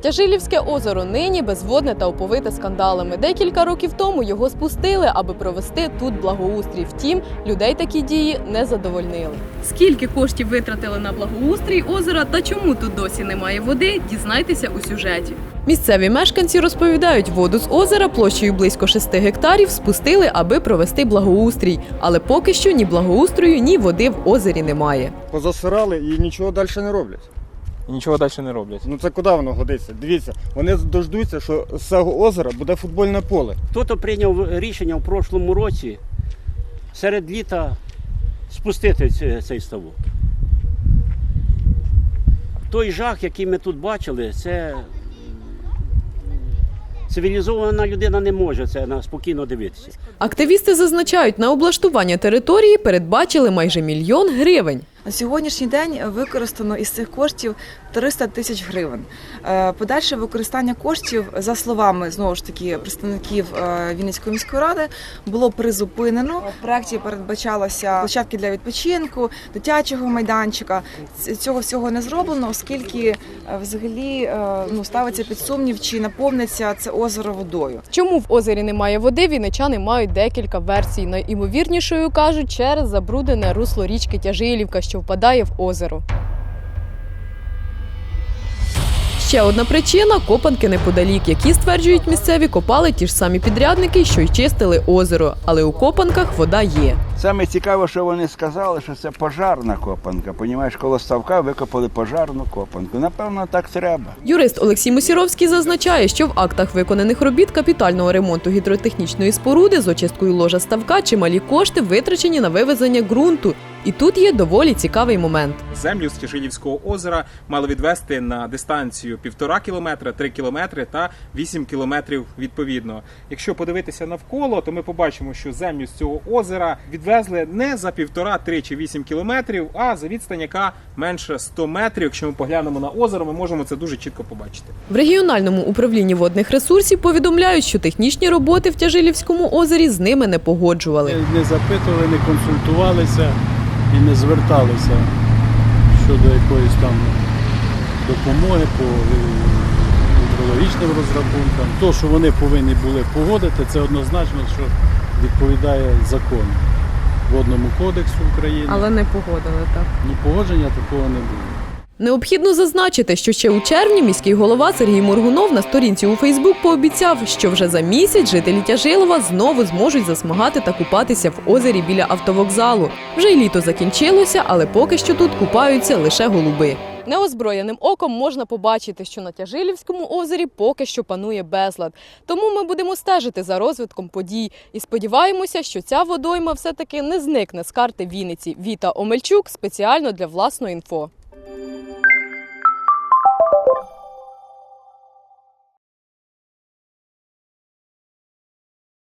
Тяжилівське озеро нині безводне та оповите скандалами. Декілька років тому його спустили, аби провести тут благоустрій. Втім, людей такі дії не задовольнили. Скільки коштів витратили на благоустрій озера та чому тут досі немає води, дізнайтеся у сюжеті. Місцеві мешканці розповідають, воду з озера площею близько 6 гектарів спустили, аби провести благоустрій. Але поки що ні благоустрою, ні води в озері немає. позасирали і нічого далі не роблять. І нічого далі не роблять. Ну це куди воно годиться? Дивіться, вони дождуться, що з цього озера буде футбольне поле. Хто-то прийняв рішення в прошлому році серед літа спустити цей ставок. Той жах, який ми тут бачили, це цивілізована людина не може це на спокійно дивитися. Активісти зазначають, на облаштування території передбачили майже мільйон гривень. На сьогоднішній день використано із цих коштів 300 тисяч гривень. Е, Подальше використання коштів, за словами знову ж таки представників е, Вінницької міської ради, було призупинено. В проєкті передбачалося площадки для відпочинку, дитячого майданчика. Цього всього не зроблено, оскільки е, взагалі ну ставиться під сумнів, чи наповниться це озеро водою. Чому в озері немає води, вінничани мають декілька версій. Найімовірнішою кажуть, через забруднене русло річки Тяжилівка, що впадає в озеро. Ще одна причина копанки неподалік, які стверджують місцеві, копали ті ж самі підрядники, що й чистили озеро. Але у копанках вода є. Саме цікаве, що вони сказали, що це пожарна копанка. Понімаєш, коло ставка викопали пожарну копанку. Напевно, так треба. Юрист Олексій Мусіровський зазначає, що в актах виконаних робіт капітального ремонту гідротехнічної споруди з очисткою ложа ставка чималі кошти витрачені на вивезення ґрунту. І тут є доволі цікавий момент. Землю з Тяжилівського озера мали відвести на дистанцію 1,5 кілометра, 3 кілометри та 8 кілометрів відповідно. Якщо подивитися навколо, то ми побачимо, що землю з цього озера відвезли не за 1,5, 3 чи 8 кілометрів, а за відстань, яка менше 100 метрів. Якщо ми поглянемо на озеро, ми можемо це дуже чітко побачити. В регіональному управлінні водних ресурсів повідомляють, що технічні роботи в Тяжилівському озері з ними не погоджували. Не запитували, не консультувалися і не зверталися щодо якоїсь там допомоги по гідрологічним розрахункам. То, що вони повинні були погодити, це однозначно, що відповідає закону Водному кодексу України. Але не погодили так. Ну, погодження такого не було. Необхідно зазначити, що ще у червні міський голова Сергій Моргунов на сторінці у Фейсбук пообіцяв, що вже за місяць жителі Тяжилова знову зможуть засмагати та купатися в озері біля автовокзалу. Вже й літо закінчилося, але поки що тут купаються лише голуби. Неозброєним оком можна побачити, що на Тяжилівському озері поки що панує безлад. Тому ми будемо стежити за розвитком подій і сподіваємося, що ця водойма все таки не зникне з карти Вінниці. Віта Омельчук спеціально для власної інфо.